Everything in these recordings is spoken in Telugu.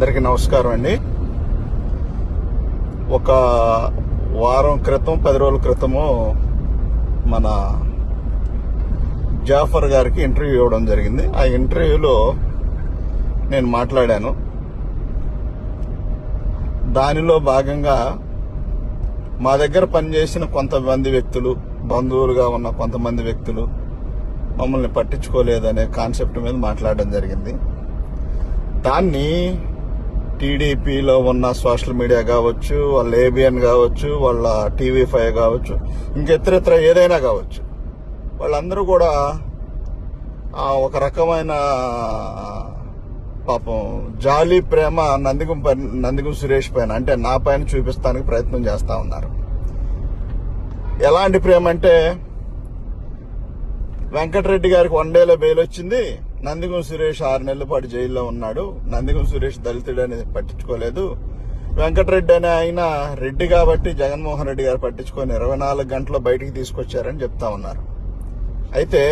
అందరికీ నమస్కారం అండి. ఒక వారం క్రితం పది రోజుల క్రితము మన జాఫర్ గారికి ఇంటర్వ్యూ ఇవ్వడం జరిగింది. ఆ ఇంటర్వ్యూలో నేను మాట్లాడాను. దానిలో భాగంగా మా దగ్గర పనిచేసిన కొంతమంది వ్యక్తులు బంధువులుగా ఉన్న కొంతమంది వ్యక్తులు మమ్మల్ని పట్టించుకోలేదనే కాన్సెప్ట్ మీద మాట్లాడడం జరిగింది. దాన్ని టీడీపీలో ఉన్న సోషల్ మీడియా కావచ్చు వాళ్ళ ఏబిఎన్ కావచ్చు వాళ్ళ టీవీ ఫైవ్ కావచ్చు ఇంకెత్తరితర ఏదైనా కావచ్చు. వాళ్ళందరూ కూడా ఒక రకమైన పాపం జాలి ప్రేమ నందిగం పైన- నందిగం సురేష్ పైన అంటే నా పైన చూపిస్తానికి ప్రయత్నం చేస్తూ ఉన్నారు. ఎలాంటి ప్రేమ అంటే వెంకటరెడ్డి గారికి వన్ డేలో బెయిల్ వచ్చింది. నందిగం సురేష్ ఆరు నెలల పాటు జైల్లో ఉన్నాడు. నందిగం సురేష్ దళితుడు అనేది పట్టించుకోలేదు. వెంకటరెడ్డి అనే ఆయన రెడ్డి కాబట్టి జగన్మోహన్ రెడ్డి గారు పట్టించుకొని ఇరవై నాలుగు గంటలు బయటికి తీసుకొచ్చారని చెప్తా ఉన్నారు. అయితే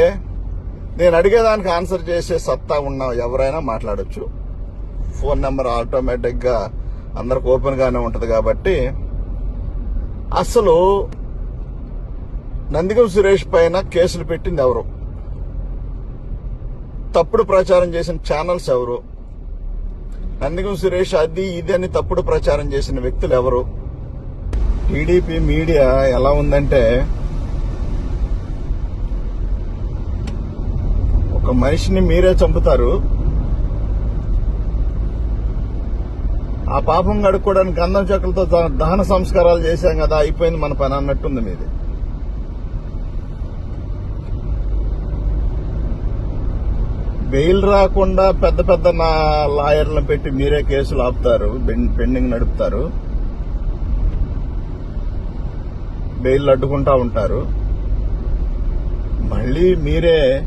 నేను అడిగేదానికి ఆన్సర్ చేసే సత్తా ఉన్న ఎవరైనా మాట్లాడచ్చు. ఫోన్ నెంబర్ ఆటోమేటిక్గా అందరికి ఓపెన్గానే ఉంటుంది కాబట్టి అసలు నందిగం సురేష్ పైన కేసులు పెట్టింది ఎవరు? తప్పుడు ప్రచారం చేసిన ఛానల్స్ ఎవరు? నందిగం సురేష్ అది ఇది అని తప్పుడు ప్రచారం చేసిన వ్యక్తులు ఎవరు? టీడీపీ మీడియా ఎలా ఉందంటే ఒక మనిషిని మీరే చంపుతారు. ఆ పాపం గడుక్కోవడానికి గంధం చెక్కలతో దహన సంస్కారాలు చేశాం కదా అయిపోయింది మన పని అన్నట్టుంది మీది. బెయిల్ రాకుండా పెద్ద పెద్ద నా లాయర్లను పెట్టి మీరే కేసులు ఆపుతారు పెండింగ్ నడుపుతారు. బెయిల్ అడ్డుకుంటా ఉంటారు. మళ్ళీ మీరే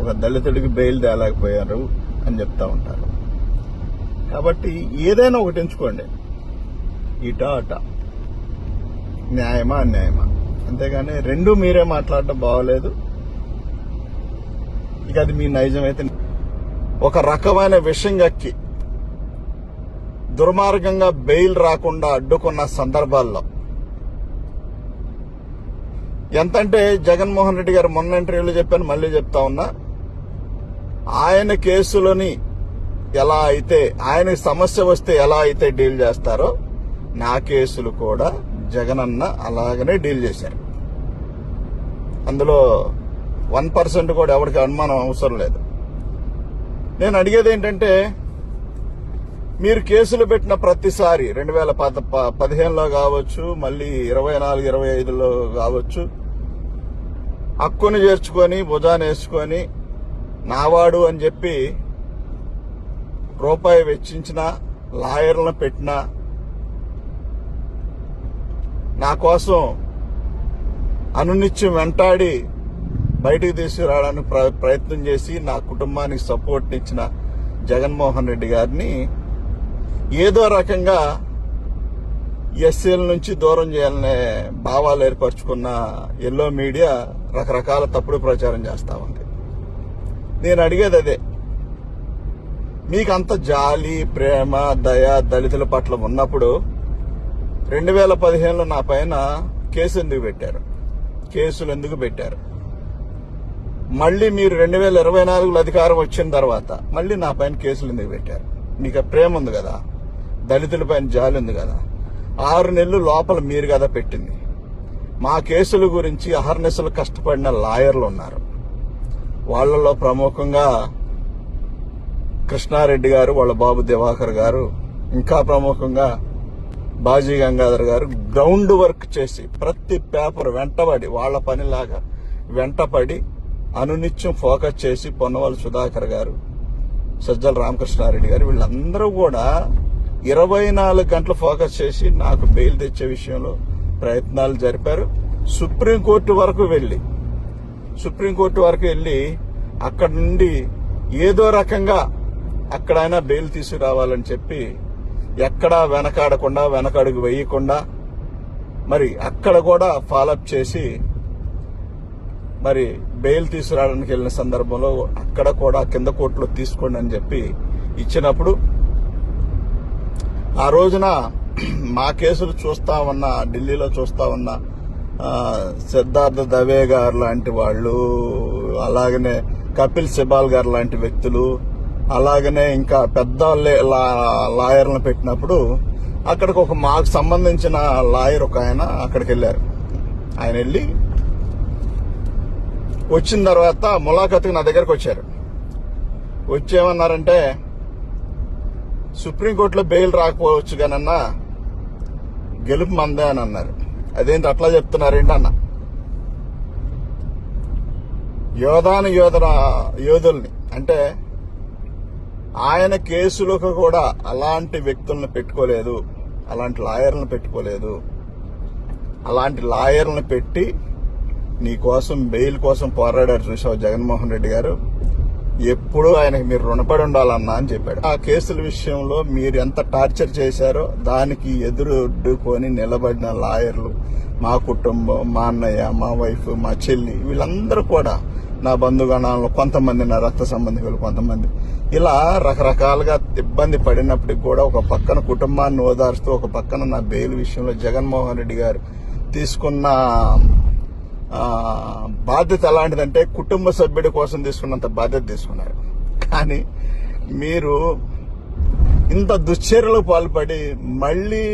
ఒక దళితుడికి బెయిల్ తేలేకపోయారు అని చెప్తా ఉంటారు. కాబట్టి ఏదైనా ఒకటి ఎంచుకోండి. ఇటా అట. న్యాయమా అన్యాయమా. అంతేగాని రెండు మీరే మాట్లాడటం బాగోలేదు. ఇక అది మీ నైజం అయితే ఒక రకమైన విషయం గక్కి దుర్మార్గంగా బెయిల్ రాకుండా అడ్డుకున్న సందర్భాల్లో. ఎంతంటే జగన్మోహన్ రెడ్డి గారు మొన్న ఇంటర్వ్యూలో చెప్పాను మళ్ళీ చెప్తా ఉన్నా. ఆయన కేసులని ఎలా అయితే ఆయన సమస్య వస్తే ఎలా అయితే డీల్ చేస్తారో నా కేసులు కూడా జగనన్న అలాగనే డీల్ చేశారు. అందులో వన్ పర్సెంట్ కూడా ఎవరికి అనుమానం అవసరం లేదు. నేను అడిగేది ఏంటంటే మీరు కేసులు పెట్టిన ప్రతిసారి రెండు వేల పద ప- పదిహేనులో కావచ్చు మళ్ళీ ఇరవై నాలుగు ఇరవై ఐదులో కావచ్చు హక్కును చేర్చుకొని భుజాన్ని వేసుకొని నావాడు అని చెప్పి రూపాయి వెచ్చించిన లాయర్లను పెట్టిన నా కోసం అనునిత్యం వెంటాడి బయటికి తీసుకురావడానికి ప్ర- ప్రయత్నం చేసి నా కుటుంబానికి సపోర్ట్ ఇచ్చిన జగన్మోహన్ రెడ్డి గారిని ఏదో రకంగా ఎస్సీల నుంచి దూరం చేయాలనే భావాలు ఏర్పరచుకున్న ఎల్లో మీడియా రకరకాల తప్పుడు ప్రచారం చేస్తా ఉంది. నేను అడిగేది అదే. మీకంత జాలి ప్రేమ దయ దళితుల పట్ల ఉన్నప్పుడు రెండు వేల పదిహేనులో నా పైన కేసు ఎందుకు పెట్టారు? కేసులు ఎందుకు పెట్టారు? మళ్ళీ మీరు రెండు వేల ఇరవై నాలుగులో అధికారం వచ్చిన తర్వాత మళ్ళీ నా పైన కేసులు ఎందుకు పెట్టారు? మీకు ప్రేమ ఉంది కదా? దళితుల పైన జాలి ఉంది కదా? ఆరు నెలలు లోపల మీరు కదా పెట్టింది. మా కేసుల గురించి అహర్నిశలు కష్టపడిన లాయర్లు ఉన్నారు. వాళ్ళలో ప్రముఖంగా కృష్ణారెడ్డి గారు వాళ్ళ బాబు దివాకర్ గారు ఇంకా ప్రముఖంగా బాజీ గంగాధర్ గారు గ్రౌండ్ వర్క్ చేసి ప్రతి పేపర్ వెంటబడి వాళ్ళ పనిలాగా వెంటపడి అనునిత్యం ఫోకస్ చేసి పొన్నవాళ్ళ సుధాకర్ గారు సజ్జల రామకృష్ణారెడ్డి గారు వీళ్ళందరూ కూడా ఇరవై నాలుగు గంటలు ఫోకస్ చేసి నాకు బెయిల్ తెచ్చే విషయంలో ప్రయత్నాలు జరిపారు. సుప్రీంకోర్టు వరకు వెళ్ళి సుప్రీంకోర్టు వరకు వెళ్ళి అక్కడ నుండి ఏదో రకంగా అక్కడైనా బెయిల్ తీసుకురావాలని చెప్పి ఎక్కడా వెనకాడకుండా వెనకడుగు వేయకుండా మరి అక్కడ కూడా ఫాలోఅప్ చేసి మరి బెయిల్ తీసుకురావడానికి వెళ్ళిన సందర్భంలో అక్కడ కూడా కింద కోర్టులో తీసుకోండి అని చెప్పి ఇచ్చినప్పుడు ఆ రోజున మా కేసులు చూస్తా ఉన్న ఢిల్లీలో చూస్తా ఉన్న సిద్ధార్థ దవే గారు లాంటి వాళ్ళు అలాగనే కపిల్ సిబాల్ గారు లాంటి వ్యక్తులు అలాగనే ఇంకా పెద్ద లాయర్లను పెట్టినప్పుడు అక్కడికి ఒక మాకు సంబంధించిన లాయర్ ఒక ఆయన అక్కడికి వెళ్ళారు. ఆయన వెళ్ళి వచ్చిన తర్వాత ములాఖత్కి నా దగ్గరకు వచ్చారు. వచ్చేమన్నారంటే సుప్రీంకోర్టులో బెయిల్ రాకపోవచ్చు కానన్నా గెలుపు మందే అని అన్నారు. అదేంటి అట్లా చెప్తున్నారేంటి అన్న. యోధాను యోధన యోధుల్ని అంటే ఆయన కేసులకు కూడా అలాంటి వ్యక్తులను పెట్టుకోలేదు అలాంటి లాయర్లను పెట్టుకోలేదు అలాంటి లాయర్లను పెట్టి నీ కోసం బెయిల్ కోసం పోరాడారు చూసావు జగన్మోహన్ రెడ్డి గారు. ఎప్పుడూ ఆయనకి మీరు రుణపడి ఉండాలన్నా అని చెప్పాడు. ఆ కేసుల విషయంలో మీరు ఎంత టార్చర్ చేశారో దానికి ఎదురొడ్డుకొని నిలబడిన లాయర్లు మా కుటుంబం మా అన్నయ్య మా వైఫ్ మా చెల్లి వీళ్ళందరూ కూడా నా బంధుగణాల్లో కొంతమంది నా రక్త సంబంధికులు కొంతమంది ఇలా రకరకాలుగా ఇబ్బంది పడినప్పటికి కూడా ఒక పక్కన కుటుంబాన్ని ఓదార్స్తూ ఒక పక్కన నా బెయిల్ విషయంలో జగన్మోహన్ రెడ్డి గారు తీసుకున్న బాధ్యత ఎలాంటిదంటే కుటుంబ సభ్యుడి కోసం తీసుకున్నంత బాధ్యత తీసుకున్నారు. కానీ మీరు ఇంత దుశ్చర్యలకు పాల్పడి మళ్ళీ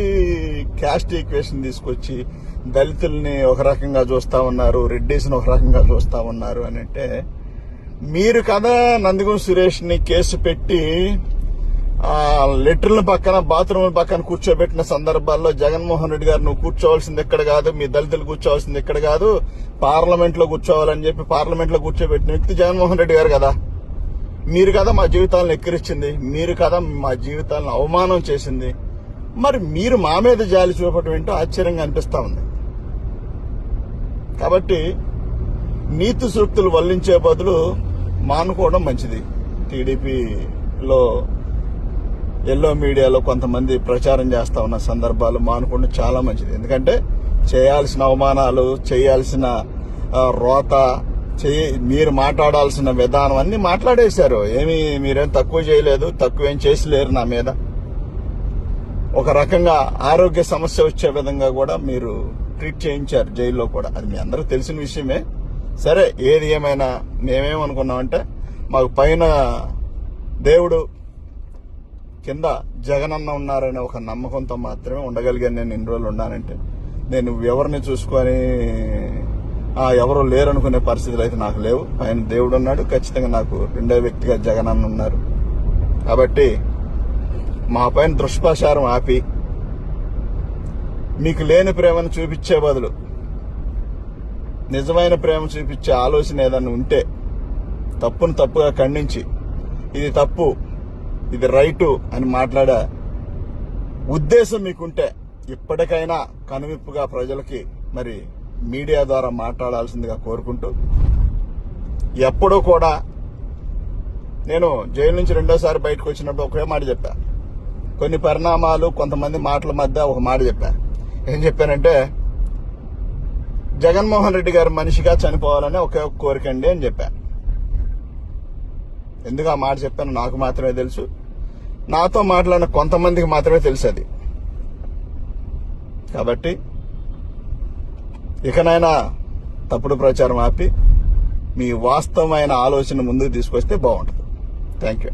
క్యాస్ట్ ఈక్వేషన్ తీసుకొచ్చి దళితుల్ని ఒక రకంగా చూస్తా ఉన్నారు రెడ్డిస్ని ఒక రకంగా చూస్తా ఉన్నారు అని అంటే మీరు కదా నందిగం సురేష్ని కేసు పెట్టి లెటర్ల పక్కన బాత్రూమ్ పక్కన కూర్చోబెట్టిన సందర్భాల్లో జగన్మోహన్ రెడ్డి గారు నువ్వు కూర్చోవలసింది ఎక్కడ కాదు మీ దళితులు కూర్చోవాల్సింది ఎక్కడ కాదు పార్లమెంట్లో కూర్చోవాలని చెప్పి పార్లమెంట్లో కూర్చోబెట్టిన వ్యక్తి జగన్మోహన్ రెడ్డి గారు కదా. మీరు కదా మా జీవితాలను ఎక్కిరించింది మీరు కదా మా జీవితాలను అవమానం చేసింది. మరి మీరు మా మీద జాలి చూపటం ఏంటో ఆశ్చర్యంగా అనిపిస్తా ఉంది. కాబట్టి నీతి సూక్తులు వల్లించే బదులు మానుకోవడం మంచిది. టీడీపీలో ఎల్లో మీడియాలో కొంతమంది ప్రచారం చేస్తా ఉన్న సందర్భాలు మానుకోవడం చాలా మంచిది. ఎందుకంటే చేయాల్సిన అవమానాలు చేయాల్సిన రోత చేయి మీరు మాట్లాడాల్సిన విధానం అన్ని మాట్లాడేశారు. ఏమి మీరేం తక్కువ చేయలేదు తక్కువ ఏం చేసలేరు నా మీద. ఒక రకంగా ఆరోగ్య సమస్య వచ్చే విధంగా కూడా మీరు ట్రీట్ చేయించారు జైల్లో కూడా. అది మీ అందరూ తెలిసిన విషయమే. సరే ఏది ఏమైనా మేమేమనుకున్నామంటే మాకు పైన దేవుడు కింద జగనన్న ఉన్నారనే ఒక నమ్మకంతో మాత్రమే ఉండగలిగాను నేను ఇన్ని రోజులు ఉన్నానంటే. నేను ఎవరిని చూసుకొని ఎవరు లేరనుకునే పరిస్థితులు అయితే నాకు లేవు. ఆయన దేవుడు ఉన్నాడు ఖచ్చితంగా నాకు రెండో వ్యక్తిగా జగనన్న ఉన్నారు. కాబట్టి మా పైన దుష్ప్రచారం ఆపి మీకు లేని ప్రేమను చూపించే బదులు నిజమైన ప్రేమ చూపించే ఆలోచన ఏదన్నా ఉంటే తప్పును తప్పుగా ఖండించి ఇది తప్పు ఇది రైటు అని మాట్లాడే ఉద్దేశం మీకుంటే ఇప్పటికైనా కనువిప్పుగా ప్రజలకి మరి మీడియా ద్వారా మాట్లాడాల్సిందిగా కోరుకుంటూ ఎప్పుడూ కూడా నేను జైలు నుంచి రెండోసారి బయటకు వచ్చినప్పుడు ఒకే మాట చెప్పా. కొన్ని పరిణామాలు కొంతమంది మాటల మధ్య ఒక మాట చెప్పా. ఏం చెప్పానంటే జగన్మోహన్ రెడ్డి గారు మనిషిగా చనిపోవాలని ఒకే ఒక కోరిక అండి అని చెప్పా. ఎందుకు ఆ మాట చెప్పాను నాకు మాత్రమే తెలుసు. నాతో మాట్లాడిన కొంతమందికి మాత్రమే తెలుసు అది కాబట్టి ఇకనైనా తప్పుడు ప్రచారం ఆపి మీ వాస్తవమైన ఆలోచన ముందుకు తీసుకొస్తే బాగుంటుంది. Thank you